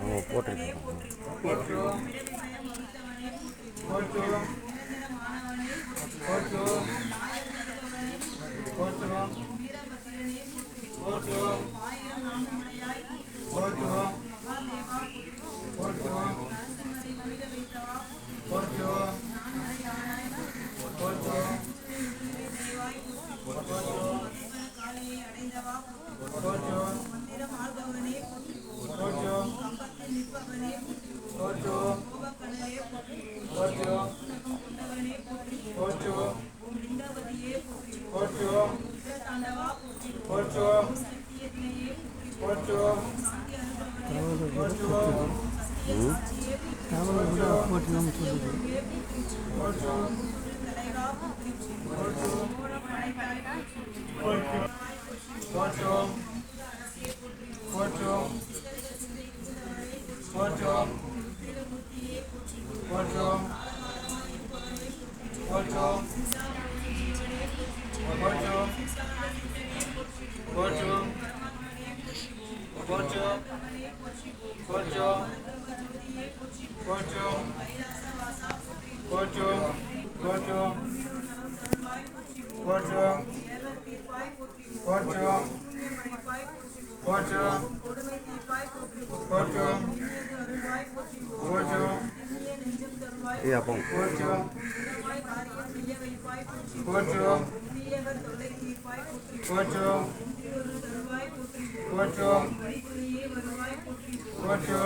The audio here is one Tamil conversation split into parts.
ஓ போட்டிருக்கேன். போட்டுருவோம் போட்டுருவோம் போட்டுருவோம் Ocho. Ocho. Ocho. ఏ అపం కూర్చో కూర్చో కూర్చో కూర్చో కూర్చో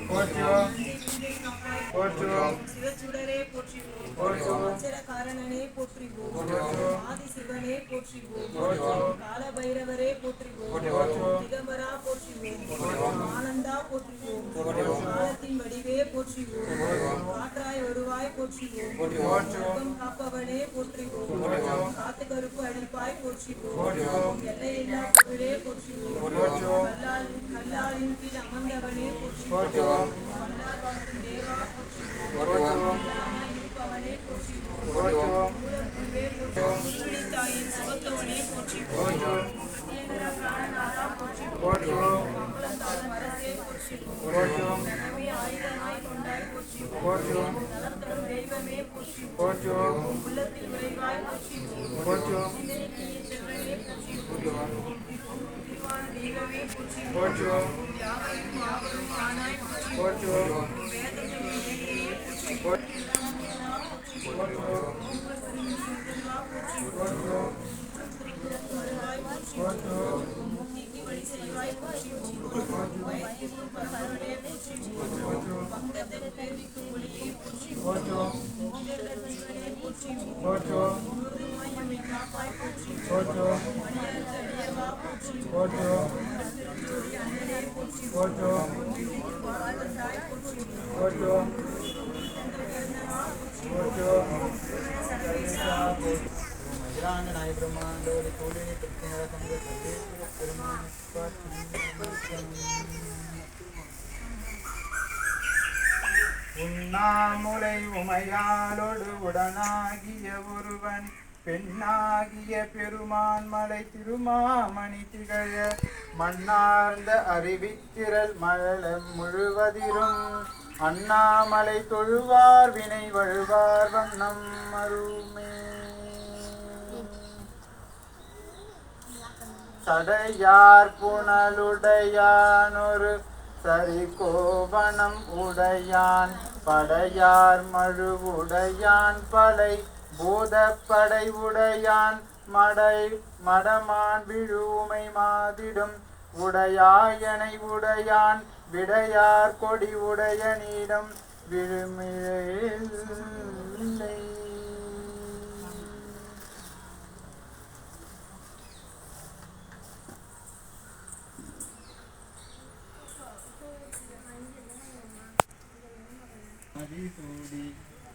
కూర్చో కూర్చో ಕಾರಣನೇ ಪೋಟ್ರಿಗೋ ಆದಿಸಿವನೇ ಪೋಟ್ರಿಗೋ ಕಾಲಭೈರವರೇ ಪೋಟ್ರಿಗೋ ದಿಗಂಬರ ಪೋಟ್ರಿಗೋ ಆನಂದ ಪೋಟ್ರಿಗೋ போற்றிவோம் காற்றாய் வருவாய் போற்றிவோம் காப்பவனே போற்றிவோம் காத்து கருப்பு அடிப்பாய் போற்றிவோம் எல்லையில்லா பொருளே போற்றிவோம் கீழ் அமர்ந்தவனே போற்றிவோம் தேவா போற்றிவோம் இருப்பவனே போற்றிவோம் தாயின் சுகத்தவனே போற்றிவோம் பிராணநாதா போற்றிவோம் மங்களத்தால் மரத்தே போற்றிவோம் போற்றுவோம் போற்றுவோம் போற்றுவோம் போற்றுவோம் போற்றுவோம் போற்றுவோம் போற்றுவோம் ocho, ocho, ocho, ocho, ocho, ocho, ब्रह्मांडो Unnamulai உமையாலோடு உடனாகிய ஒருவன் பெண்ணாகிய பெருமான் மலை திருமாமணி திகழ மண்ணார்ந்த அறிவித்திரல் மழலம் முழுவதிலும் அண்ணாமலை தொழுவார் வினை வழுவார் வண்ணம் அருமே சடையார் புனலுடையான் ஒரு சரி கோவணம் உடையான் படையார் மழுவுடையான் படை பூதப்படை உடையான் மடை மடமான் விழுமை மாதிடும் உடையாயனை உடையான் விடையார் கொடி உடைய உடையனிடம் விழுமிழை சூடி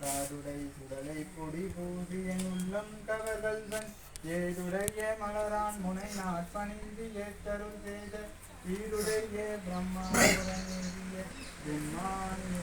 காதுடை சுடலை பொடி பூசி என் உள்ளம் கவர்கள் தன். ஏதுடைய மலரான் முனை நாற்பணிந்து ஏற்றருள் செய்த. வீருடைய பிரம்மாபுரநேரிய பிரம்மானிய